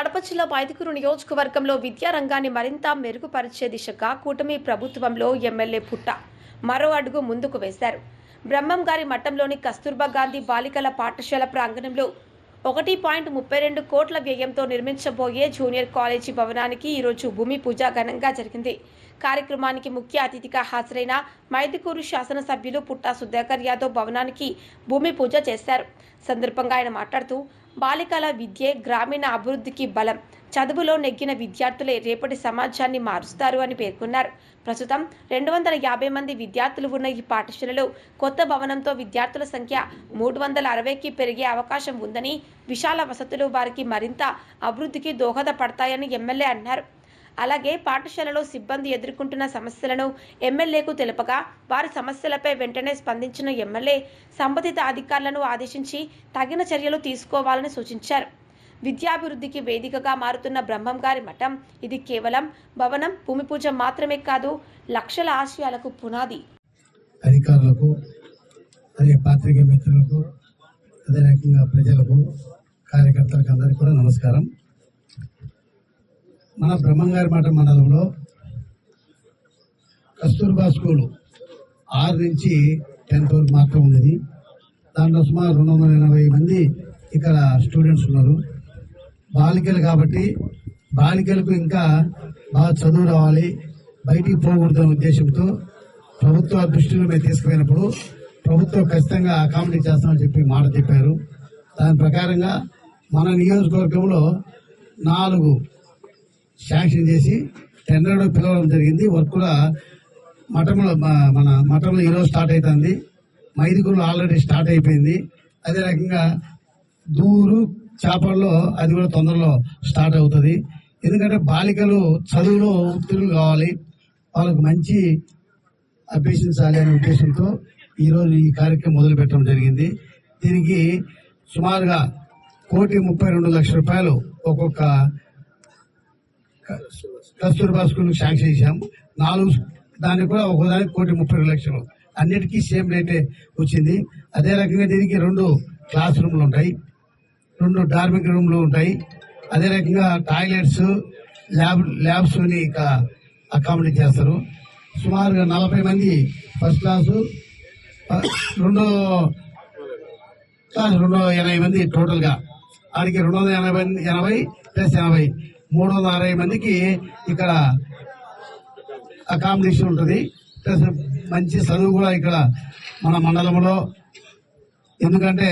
కడప జిల్లా పైదుకూరు నియోజకవర్గంలో విద్యారంగాన్ని మరింత మెరుగుపరిచే దిశగా కూటమి ప్రభుత్వంలో ఎమ్మెల్యే పుట్ట మరో అడుగు ముందుకు వేశారు. బ్రహ్మం గారి మఠంలోని కస్తూర్బా గాంధీ బాలికల పాఠశాల ప్రాంగణంలో ఒకటి పాయింట్ ముప్పై రెండు కోట్ల వ్యయంతో నిర్మించబోయే జూనియర్ కాలేజీ భవనానికి ఈరోజు భూమి పూజ ఘనంగా జరిగింది. కార్యక్రమానికి ముఖ్య అతిథిగా హాజరైన మైదుకూరు శాసనసభ్యులు పుట్టా సుధాకర్ యాదవ్ భవనానికి భూమి పూజ చేశారు. సందర్భంగా ఆయన మాట్లాడుతూ బాలికల విద్యే గ్రామీణ అభివృద్ధికి బలం. చదువులో నెగ్గిన విద్యార్థులే రేపటి సమాజాన్ని మారుస్తారు అని పేర్కొన్నారు. ప్రస్తుతం రెండు వందల యాభై మంది విద్యార్థులు ఉన్న ఈ పాఠశాలలో కొత్త భవనంతో విద్యార్థుల సంఖ్య మూడు వందల అరవైకి పెరిగే అవకాశం ఉందని విశాల వసతులు వారికి మరింత అభివృద్ధికి దోహదపడతాయని ఎమ్మెల్యే అన్నారు. అలాగే పాఠశాలలో సిబ్బంది ఎదుర్కొంటున్న సమస్యలను ఎమ్మెల్యేకు తెలుపగా వారి సమస్యలపై వెంటనే స్పందించిన ఎమ్మెల్యే సంబంధిత అధికారులను ఆదేశించి తగిన చర్యలు తీసుకోవాలని సూచించారు. విద్యాభివృద్ధికి వేదికగా మారుతున్న బ్రహ్మం గారి మఠం ఇది కేవలం భవనం భూమి పూజ మాత్రమే కాదు లక్షల ఆశయాలకు పునాది. అధికారులకు అదే మిత్రులకు అదే రకంగా ప్రజలకు కార్యకర్తలకు అందరికీ కూడా నమస్కారం. మన బ్రహ్మంగారి మాట మండలంలో కస్తూర్బా స్కూలు ఆరు నుంచి టెన్త్ వరకు మాత్రం ఉన్నది. దాంట్లో సుమారు రెండు వందల ఎనభై మంది ఇక్కడ స్టూడెంట్స్ ఉన్నారు. బాలికలు కాబట్టి బాలికలకు ఇంకా బాగా చదువు రావాలి. బయటికి పోకూడదనే ఉద్దేశంతో ప్రభుత్వ దృష్టిలో మేము తీసుకుపోయినప్పుడు ప్రభుత్వం ఖచ్చితంగా అకామిడేట్ చేస్తామని చెప్పి మాట చెప్పారు. దాని ప్రకారంగా మన నియోజకవర్గంలో నాలుగు శాంక్షన్ చేసి టెండర్ పిలవడం జరిగింది. వర్క్ కూడా మఠంలో మన మఠంలో ఈరోజు స్టార్ట్ అవుతుంది మైదుగురులో ఆల్రెడీ స్టార్ట్ అయిపోయింది. అదే రకంగా దూరు చేపల్లో అది కూడా తొందరలో స్టార్ట్ అవుతుంది. ఎందుకంటే బాలికలు చదువులో ఉత్తీర్ణులు కావాలి. వాళ్ళకు మంచి అభ్యసించాలి అనే ఉద్దేశంతో ఈరోజు ఈ కార్యక్రమం మొదలు పెట్టడం జరిగింది. దీనికి సుమారుగా కోటి ముప్పై రెండు లక్షల రూపాయలు ఒక్కొక్క కస్తూర్బా స్కూల్ శాంక్షన్ చేశాం. నాలుగు దానికి కూడా ఒకదానికి కోటి ముప్పై లక్షలు. అన్నిటికీ సేమ్ రేటే వచ్చింది. అదే రకంగా దీనికి రెండు క్లాస్ రూమ్లు ఉంటాయి. రెండు డార్మిక్ రూమ్లు ఉంటాయి. అదే రకంగా టాయిలెట్స్ ల్యాబ్ ల్యాబ్స్ని ఇక అకామిడేట్ చేస్తారు. సుమారుగా నలభై మంది ఫస్ట్ క్లాసు రెండో క్లాస్ రెండు ఎనభై మంది టోటల్గా. ఆడికి రెండు వందల ఎనభై ఎనభై ప్లస్ ఎనభై. మూడు వందల అరవై మందికి ఇక్కడ అకామిడేషన్ ఉంటుంది. ప్లస్ మంచి చదువు కూడా ఇక్కడ మన మండలంలో. ఎందుకంటే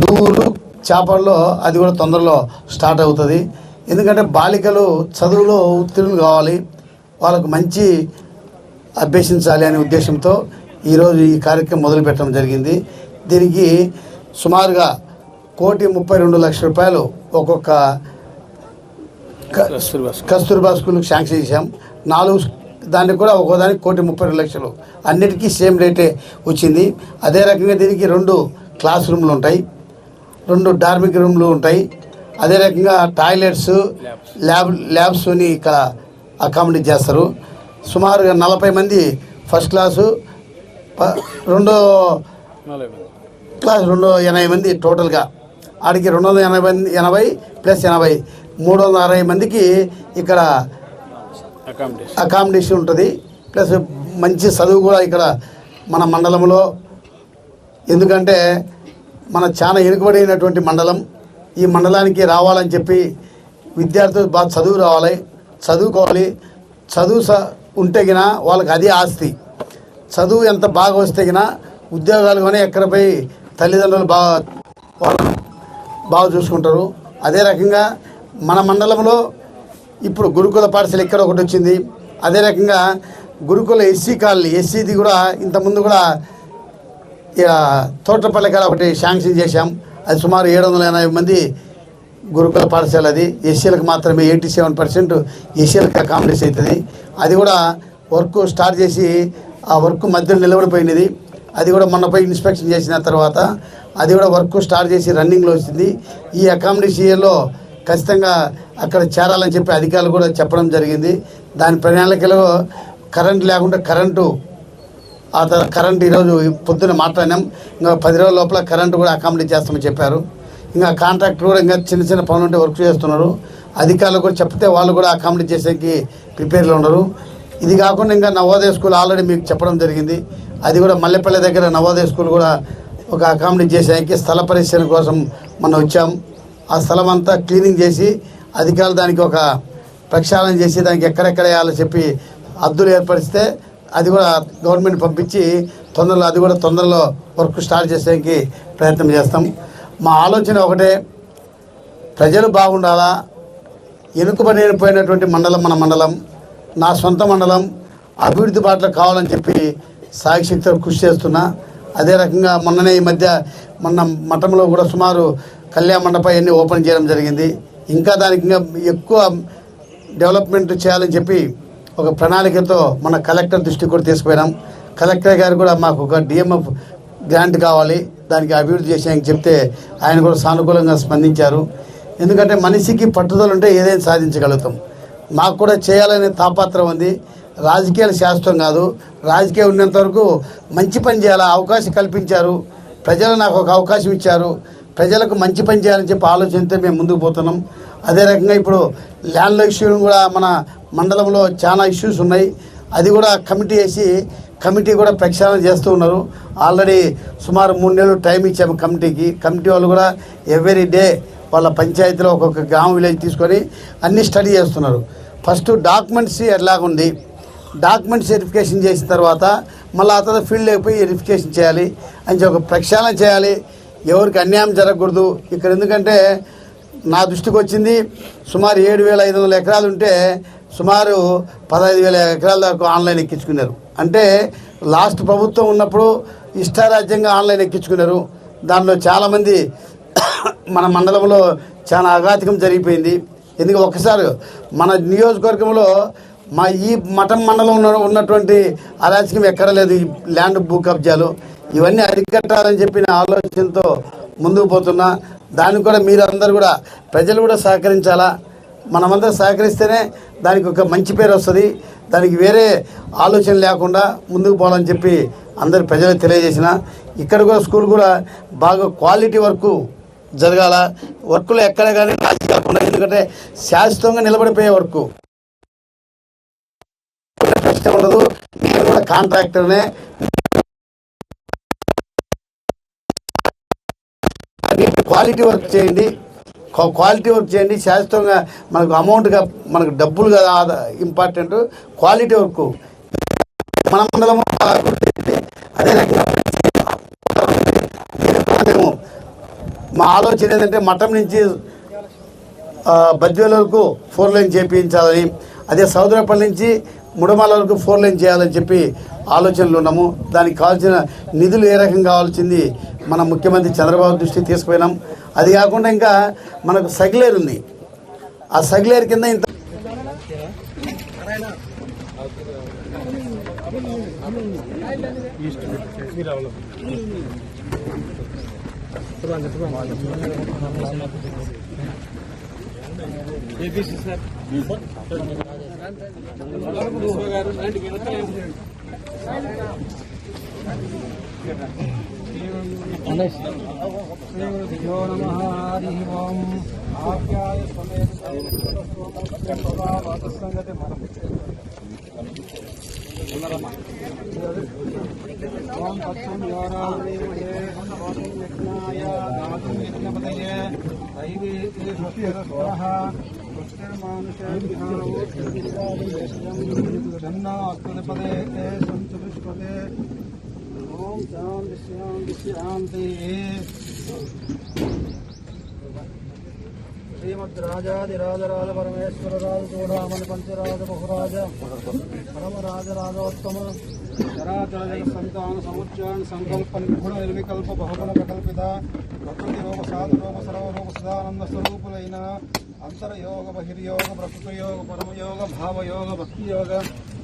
దూరు చేపల్లో అది కూడా తొందరలో స్టార్ట్ అవుతుంది. ఎందుకంటే బాలికలు చదువులో ఉత్తీర్ణులు కావాలి. వాళ్ళకు మంచి అభ్యసించాలి అనే ఉద్దేశంతో ఈరోజు ఈ కార్యక్రమం మొదలు పెట్టడం జరిగింది. దీనికి సుమారుగా కోటి ముప్పై రెండు లక్షల రూపాయలు ఒక్కొక్క కస్తూర్బా స్కూల్కి శాంక్షన్ చేశాం. నాలుగు దానికి కూడా ఒక్కోదానికి కోటి ముప్పై రెండు లక్షలు. అన్నిటికీ సేమ్ రేటే వచ్చింది. అదే రకంగా దీనికి రెండు క్లాస్ రూమ్లు ఉంటాయి. రెండు డార్మిక్ రూమ్లు ఉంటాయి. అదే రకంగా టాయిలెట్స్ ల్యాబ్ ల్యాబ్స్ని ఇక్కడ అకామిడేట్ చేస్తారు. సుమారుగా నలభై మంది ఫస్ట్ క్లాసు ప- రెండో క్లాస్ రెండు ఎనభై మంది టోటల్గా. ఆడికి రెండు వందల ఎనభై మంది ఎనభై ప్లస్ ఎనభై. మూడు వందల అరవై మందికి ఇక్కడ అకామిడేషన్ ఉంటుంది. ప్లస్ మంచి చదువు కూడా ఇక్కడ మన మండలంలో. ఎందుకంటే మన చాలా వెనుకబడినటువంటి మండలం. ఈ మండలానికి రావాలని చెప్పి విద్యార్థులు బాగా చదువు రావాలి. చదువుకోవాలి. చదువు స ఉంటే గిన వాళ్ళకి అది ఆస్తి. చదువు ఎంత బాగా వస్తే గిన ఉద్యోగాలు కానీ ఎక్కడ పోయి తల్లిదండ్రులు బాగా వాళ్ళని బాగా చూసుకుంటారు. అదే రకంగా మన మండలంలో ఇప్పుడు గురుకుల పాఠశాల ఇక్కడ ఒకటి వచ్చింది. అదే రకంగా గురుకుల ఎస్సీ కాలనీ ఎస్సీది కూడా ఇంతకుముందు కూడా ఇక తోటపల్లి కాడ ఒకటి శాంక్షన్ చేశాం. అది సుమారు ఏడు వందల ఎనభై మంది గురుకుల పాఠశాల అది. ఎస్సీలకు మాత్రమే ఎయిటీ సెవెన్ పర్సెంట్ ఎస్సీలకు అకామిడేషన్ అవుతుంది. అది కూడా వర్క్ స్టార్ట్ చేసి ఆ వర్క్ మధ్యలో నిలబడిపోయినది. అది కూడా మొన్న పోయి ఇన్స్పెక్షన్ చేసిన తర్వాత అది కూడా వర్క్ స్టార్ట్ చేసి రన్నింగ్లో వచ్చింది. ఈ అకామిడేషన్లో ఖచ్చితంగా అక్కడ చేరాలని చెప్పి అధికారులు కూడా చెప్పడం జరిగింది. దాని ప్రణాళికలో కరెంట్ లేకుండా కరెంటు ఆ తర్వాత కరెంట్ ఈరోజు పొద్దున్న మాట్లాడినాం. ఇంకా పది రోజుల లోపల కరెంటు కూడా అకామిడేట్ చేస్తామని చెప్పారు. ఇంకా కాంట్రాక్టర్ కూడా ఇంకా చిన్న చిన్న పనులు ఉంటే వర్క్ చేస్తున్నారు. అధికారులు కూడా చెప్తే వాళ్ళు కూడా అకామిడేట్ చేసేకి ప్రిపేర్లో ఉండరు ఇది కాకుండా ఇంకా నవోదయ స్కూల్ ఆల్రెడీ మీకు చెప్పడం జరిగింది. అది కూడా మల్లెపల్లి దగ్గర నవోదయ స్కూల్ కూడా ఒక అకామిడేట్ చేసేకి స్థల పరిశీలన కోసం మనం వచ్చాం. ఆ స్థలం అంతా క్లీనింగ్ చేసి అధికారులు దానికి ఒక ప్రక్షాళన చేసి దానికి ఎక్కడెక్కడ వేయాలో చెప్పి అద్దులు ఏర్పరిస్తే అది కూడా గవర్నమెంట్ పంపించి తొందరలో అది కూడా తొందరలో వర్క్ స్టార్ట్ చేసేకి ప్రయత్నం చేస్తాం. మా ఆలోచన ఒకటే ప్రజలు బాగుండాలా? వెనుకబడిపోయినటువంటి మండలం మన మండలం నా సొంత మండలం అభివృద్ధి బాటలో కావాలని చెప్పి సాయశక్తితో కృషి చేస్తున్నా. అదే రకంగా మొన్ననే ఈ మధ్య మొన్న మఠంలో కూడా సుమారు కళ్యాణ మండపం అన్ని ఓపెన్ చేయడం జరిగింది. ఇంకా దానికి ఇంకా ఎక్కువ డెవలప్మెంట్ చేయాలని చెప్పి ఒక ప్రణాళికతో మన కలెక్టర్ దృష్టికి కూడా తీసుకుపోయినాం. కలెక్టర్ గారు కూడా మాకు ఒక డిఎంఎఫ్ గ్రాంట్ కావాలి. దానికి అభివృద్ధి చేసాయని చెప్తే ఆయన కూడా సానుకూలంగా స్పందించారు. ఎందుకంటే మనిషికి పట్టుదల ఉంటే ఏదైనా సాధించగలుగుతాం. మాకు కూడా చేయాలనే తాపత్రం ఉంది. రాజకీయాలు శాస్త్రం కాదు. రాజకీయం ఉన్నంత వరకు మంచి పని చేయాలి? అవకాశం కల్పించారు. ప్రజలు నాకు ఒక అవకాశం ఇచ్చారు. ప్రజలకు మంచి పని చేయాలని చెప్పి ఆలోచనతో మేము ముందుకు పోతున్నాం. అదే రకంగా ఇప్పుడు ల్యాండ్ల ఇష్యూ కూడా మన మండలంలో చాలా ఇష్యూస్ ఉన్నాయి. అది కూడా కమిటీ వేసి కమిటీ కూడా ప్రక్షాళన చేస్తూ ఉన్నారు. ఆల్రెడీ సుమారు మూడు నెలలు టైం ఇచ్చాము కమిటీకి. కమిటీ వాళ్ళు కూడా ఎవ్రీ డే వాళ్ళ పంచాయతీలో ఒక్కొక్క గ్రామ విలేజ్ తీసుకొని అన్ని స్టడీ చేస్తున్నారు. ఫస్ట్ డాక్యుమెంట్స్ ఎలాగుంది డాక్యుమెంట్స్ వెరిఫికేషన్ చేసిన తర్వాత మళ్ళీ ఆ తర్వాత ఫీల్డ్ అయిపోయి వెరిఫికేషన్ చేయాలి అని ఒక ప్రక్షాళన చేయాలి. ఎవరికి అన్యాయం జరగకూడదు. ఇక్కడ ఎందుకంటే నా దృష్టికి వచ్చింది సుమారు ఏడు వేల ఐదు వందల ఎకరాలు ఉంటే సుమారు పదహైదు వేల ఎకరాల దాకా ఆన్లైన్ ఎక్కించుకున్నారు. అంటే లాస్ట్ ప్రభుత్వం ఉన్నప్పుడు ఇష్టారాజ్యంగా ఆన్లైన్ ఎక్కించుకున్నారు. దానిలో చాలామంది మన మండలంలో చాలా అఘాతికం జరిగిపోయింది. ఎందుకంటే ఒకసారి మన నియోజకవర్గంలో మా ఈ మఠం మండలం ఉన్న ఉన్నటువంటి అరాచకం ఎక్కడ లేదు ఈ ల్యాండ్ భూ కబ్జాలు. ఇవన్నీ అరికట్టాలని చెప్పిన ఆలోచనతో ముందుకు పోతున్నా. దానికి కూడా మీరు అందరు కూడా ప్రజలు కూడా సహకరించాలా? మనమందరం సహకరిస్తేనే దానికి ఒక మంచి పేరు వస్తుంది. దానికి వేరే ఆలోచన లేకుండా ముందుకు పోవాలని చెప్పి అందరు ప్రజలకు తెలియజేసిన. ఇక్కడ కూడా స్కూల్ కూడా బాగా క్వాలిటీ వర్క్ జరగాల. వర్క్లో ఎక్కడ కానీ రాజీ కాకుండా ఎందుకంటే శాశ్వతంగా నిలబడిపోయే వర్క్. కష్టం ఉండదు. నేను కూడా కాంట్రాక్టర్నే. క్వాలిటీ వర్క్ చేయండి. క్వాలిటీ వర్క్ చేయండి. శాశ్వతంగా మనకు అమౌంట్గా మనకు డబ్బులు కదా ఇంపార్టెంట్ క్వాలిటీ వర్క్. మన మండలం అదే రకంగా మేము మా ఆలోచన ఏంటంటే మఠం నుంచి బద్వేల వరకు ఫోర్ లైన్ చేయించాలని అదే సౌదరపల్లి నుంచి ముడమాల వరకు ఫోర్ లైన్ చేయాలని చెప్పి ఆలోచనలు ఉన్నాము. దానికి కావాల్సిన నిధులు ఏ రకంగా కావాల్సింది మన ముఖ్యమంత్రి చంద్రబాబు దృష్టికి తీసుకుపోయినాం. అది కాకుండా ఇంకా మనకు సగిలేరు ఉంది. ఆ సగిలేరు కింద ఇంత శ్రీగురుభ్యో हरि ओम आप्याय समेत ओम पक्षम यज्ञाय दातुं यज्ञपतये दैवी मानुषाभ्यो धन्ना अस्तुपदे सन्तुष्पदे పుష్టిర్మానుషేభ్యాస్తుపదే శాంతి శాంతి శాంతి శ్రీమద్రాజాదిరాజరాజ పరమేశ్వర రాజు చూడామని పంచరాజ బహురాజ పరమరాజ రాజోత్తమ చరాచర సంతాన సముచ్చాన్ సంకల్ప నిర్గుణ నిర్వికల్ప బహుగుణ ప్రకల్పిత ప్రకృతి రూప సాధు రూప సర్వరూప సదానంద స్వరూపులైన అంతరయోగ బహిర్యోగ ప్రకృతి యోగ పరమయోగ భావయోగ భక్తి యోగ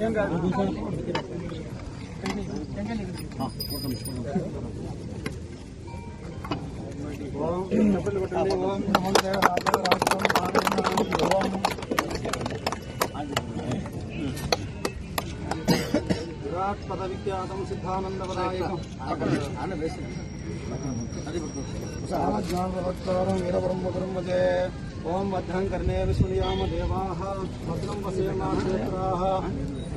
రాజ్యం మహ పార్వతీపదే మహ పార్వతీపదయారాయ మహాదేవ ఓం చెప్పలు కొట్టండి ఓం నమో దేవాయ రాష్ట్రం పారమేశ్వర ఓం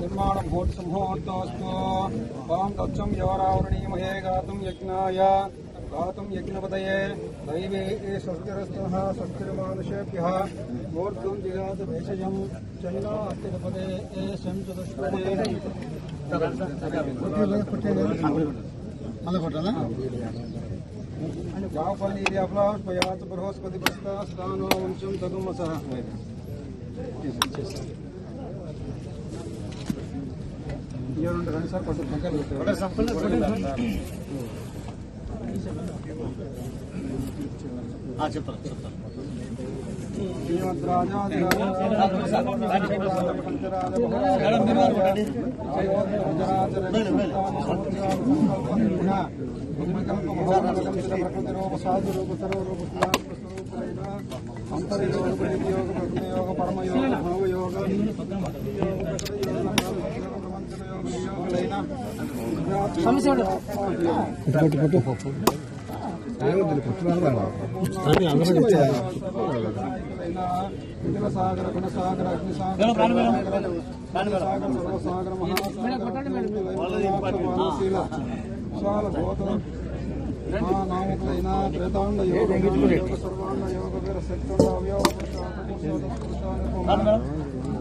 निर्माणमहोत्समोत्तोस्तु त्वां दक्षं यवरावरणीमहे गातुं यज्ञाय పురుషాహం కాం సంస్థాం జలం తాం తప్పయంతే పద్మే సుధా పద్మవర్ణాం తాం యోపహ్వయేస్యం నిర్మాణ భూట్ సంహోర్తోస్తు ఓం తత్సం యవరావృణీమహే గాతుం యజ్ఞాయ గాతుం యజ్ఞపతయే దైవే ఏ స్వస్తిరస్తః స్వస్తిర్మానుషేభ్యः మూర్ధం జిగాత భేషజం చంద్ర అస్తిపదే ఏ సంచతుష్పదే జాపల్లీర్యాప్లాస్పయాత్ బృహస్పతి చెప్తాను సాగర గుణసాగర అగ్నిసాగర సాగర సర్వసాగర మహాసాగర విశాల గోత్రం నామకులైన ప్రేతాండ యోగ యోగ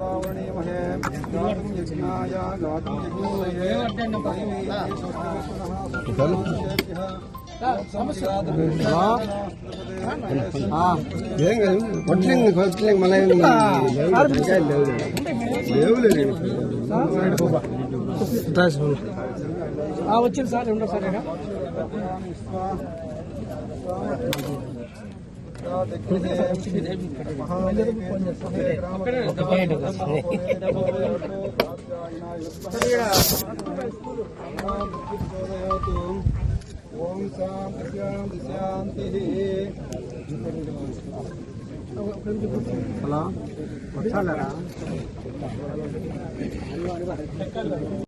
రావణీమహే గాతుం యజ్ఞాయ గాతుం కాదు కొట్లింగ్ కొట్లింగ్ మళ్ళీ లేవు లేవు వచ్చింది సార్ రెండో సార్ ఓం శాంతి శాంతి శాంతి హలో వచ్చారా?